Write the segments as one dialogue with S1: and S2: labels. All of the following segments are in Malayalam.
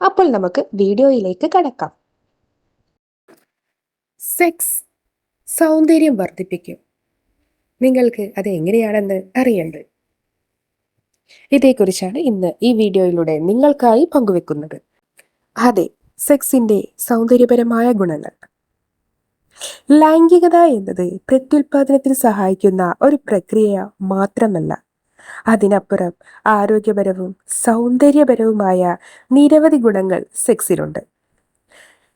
S1: അപ്പോൾ നമുക്ക് വീഡിയോയിലേക്ക് കടക്കാം.
S2: സെക്സ് സൗന്ദര്യം വർദ്ധിപ്പിക്കും. നിങ്ങൾക്ക് അത് എങ്ങനെയാണെന്ന് അറിയേണ്ടത് ഇതേക്കുറിച്ചാണ് ഇന്ന് ഈ വീഡിയോയിലൂടെ നിങ്ങൾക്കായി പങ്കുവെക്കുന്നത്. അതെ സെക്സിന്റെ സൗന്ദര്യപരമായ ഗുണങ്ങൾ. ലൈംഗികത എന്നത് പ്രത്യുൽപാദനത്തിന് സഹായിക്കുന്ന ഒരു പ്രക്രിയ മാത്രമല്ല. അതിനപ്പുറം ആരോഗ്യപരവും സൗന്ദര്യപരവുമായ നിരവധി ഗുണങ്ങൾ സെക്സിലുണ്ട്.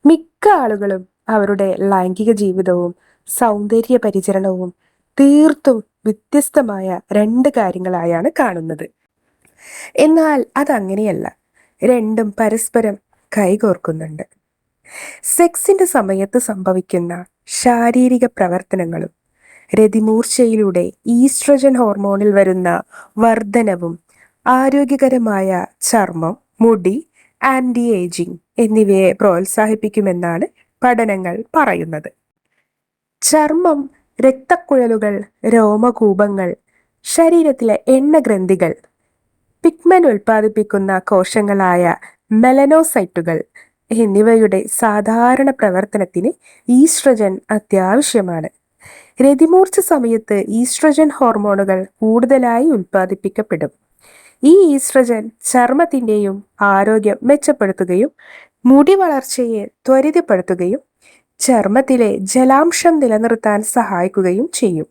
S2: മിക്ക ആളുകളും അവരുടെ ലൈംഗിക ജീവിതവും സൗന്ദര്യ പരിചരണവും തീർത്തും വ്യത്യസ്തമായ രണ്ട് കാര്യങ്ങളായാണ് കാണുന്നത്. എന്നാൽ അതങ്ങനെയല്ല രണ്ടും പരസ്പരം കൈകോർക്കുന്നുണ്ട്. സെക്സിന്റെ സമയത്ത് സംഭവിക്കുന്ന ശാരീരിക പ്രവർത്തനങ്ങളും രതിമൂർച്ചയിലൂടെ ഈസ്ട്രജൻ ഹോർമോണിൽ വരുന്ന വർധനവും ആരോഗ്യകരമായ ചർമ്മം മുടി ആന്റി ഏജിംഗ് എന്നിവയെ പ്രോത്സാഹിപ്പിക്കുമെന്നാണ് പഠനങ്ങൾ പറയുന്നത്. ചർമ്മം രക്തക്കുഴലുകൾ രോമകൂപങ്ങൾ ശരീരത്തിലെ എണ്ണഗ്രന്ഥികൾ പിഗ്മെന്റ് ഉൽപ്പാദിപ്പിക്കുന്ന കോശങ്ങളായ മെലനോസൈറ്റുകൾ എന്നിവയുടെ സാധാരണ പ്രവർത്തനത്തിന് ഈസ്ട്രജൻ അത്യാവശ്യമാണ്. രതിമൂർച്ച സമയത്ത് ഈസ്ട്രജൻ ഹോർമോണുകൾ കൂടുതലായി ഉൽപ്പാദിപ്പിക്കപ്പെടും. ഈ ഈസ്ട്രജൻ ചർമ്മത്തിന്റെയും ആരോഗ്യം മെച്ചപ്പെടുത്തുകയും മുടി വളർച്ചയെ ത്വരിതപ്പെടുത്തുകയും ചർമ്മത്തിലെ ജലാംശം നിലനിർത്താൻ സഹായിക്കുകയും ചെയ്യും.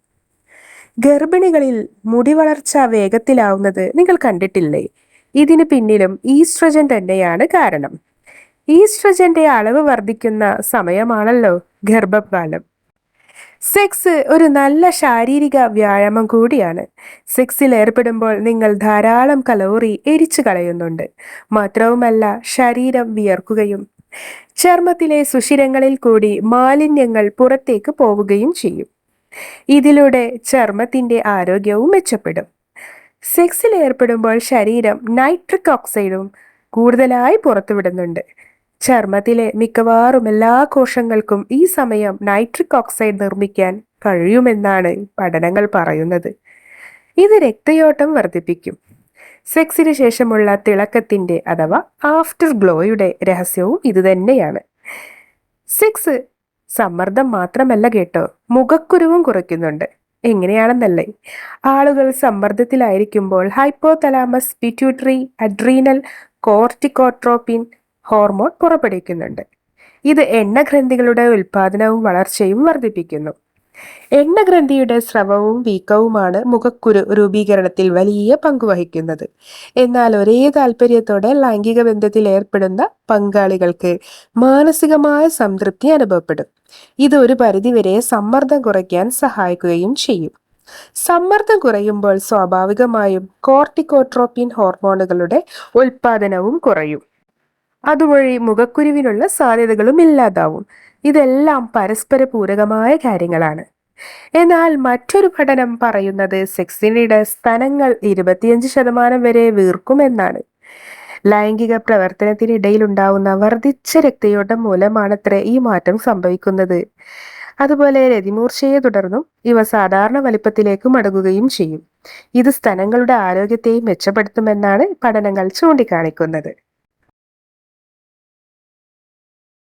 S2: ഗർഭിണികളിൽ മുടി വളർച്ച വേഗത്തിലാവുന്നത് നിങ്ങൾ കണ്ടിട്ടില്ലേ? ഇതിന് പിന്നിലും ഈസ്ട്രജൻ തന്നെയാണ് കാരണം. ഈസ്ട്രജന്റെ അളവ് വർദ്ധിക്കുന്ന സമയമാണല്ലോ ഗർഭകാലം സെക്സ് ഒരു നല്ല ശാരീരിക വ്യായാമം കൂടിയാണ്. സെക്സിൽ ഏർപ്പെടുമ്പോൾ നിങ്ങൾ ധാരാളം കലോറി എരിച്ചു കളയുന്നുണ്ട്. മാത്രവുമല്ല ശരീരം വിയർക്കുകയും ചർമ്മത്തിലെ സുഷിരങ്ങളിൽ കൂടി മാലിന്യങ്ങൾ പുറത്തേക്ക് പോവുകയും ചെയ്യും. ഇതിലൂടെ ചർമ്മത്തിന്റെ ആരോഗ്യവും മെച്ചപ്പെടും. സെക്സിൽ ഏർപ്പെടുമ്പോൾ ശരീരം നൈട്രിക് ഓക്സൈഡും കൂടുതലായി പുറത്തുവിടുന്നുണ്ട്. ചർമ്മത്തിലെ മിക്കവാറും എല്ലാ കോശങ്ങൾക്കും ഈ സമയം നൈട്രിക് ഓക്സൈഡ് നിർമ്മിക്കാൻ കഴിയുമെന്നാണ് പഠനങ്ങൾ പറയുന്നത്. ഇത് രക്തയോട്ടം വർദ്ധിപ്പിക്കും. സെക്സിന് ശേഷമുള്ള തിളക്കത്തിന്റെ അഥവാ ആഫ്റ്റർ ഗ്ലോയുടെ രഹസ്യവും ഇതുതന്നെയാണ് സെക്സ് സമ്മർദ്ദം മാത്രമല്ല കേട്ടോ മുഖക്കുരുവും കുറയ്ക്കുന്നുണ്ട്. എങ്ങനെയാണെന്നല്ലേ? ആളുകൾ സമ്മർദ്ദത്തിലായിരിക്കുമ്പോൾ hypothalamus pituitary adrenal corticotropin hormone പുറപ്പെടുവിക്കുന്നുണ്ട്. ഇത് എണ്ണഗ്രന്ഥികളുടെ ഉൽപാദനവും വളർച്ചയും വർദ്ധിപ്പിക്കുന്നു. എണ്ണഗ്രന്ഥിയുടെ സ്രവവും വീക്കവുമാണ് മുഖക്കുരു രൂപീകരണത്തിൽ വലിയ പങ്ക് വഹിക്കുന്നത്. എന്നാൽ ഒരേ താല്പര്യത്തോടെ ലൈംഗിക ബന്ധത്തിൽ ഏർപ്പെടുന്ന പങ്കാളികൾക്ക് മാനസികമായ സംതൃപ്തി അനുഭവപ്പെടും. ഇത് ഒരു പരിധിവരെ സമ്മർദ്ദം കുറയ്ക്കാൻ സഹായിക്കുകയും ചെയ്യും. സമ്മർദ്ദം കുറയുമ്പോൾ സ്വാഭാവികമായും കോർട്ടിക്കോട്രോപ്പിൻ ഹോർമോണുകളുടെ ഉൽപാദനവും കുറയും. അതുവഴി മുഖക്കുരുവിനുള്ള സാധ്യതകളും ഇല്ലാതാവും. ഇതെല്ലാം പരസ്പര പൂരകമായ കാര്യങ്ങളാണ്. എന്നാൽ മറ്റൊരു പഠനം പറയുന്നത് സെക്സിനിടെ സ്തനങ്ങൾ ഇരുപത്തിയഞ്ച് ശതമാനം വരെ വീർക്കുമെന്നാണ്. ലൈംഗിക പ്രവർത്തനത്തിനിടയിൽ ഉണ്ടാവുന്ന വർദ്ധിച്ച രക്തയോട്ടം മൂലമാണത്രേ ഈ മാറ്റം സംഭവിക്കുന്നത്. അതുപോലെ രതിമൂർച്ചയെ തുടർന്നും ഇവ സാധാരണ വലിപ്പത്തിലേക്ക് മടങ്ങുകയും ചെയ്യും. ഇത് സ്തനങ്ങളുടെ ആരോഗ്യത്തെയും മെച്ചപ്പെടുത്തുമെന്നാണ് പഠനങ്ങൾ ചൂണ്ടിക്കാണിക്കുന്നത്.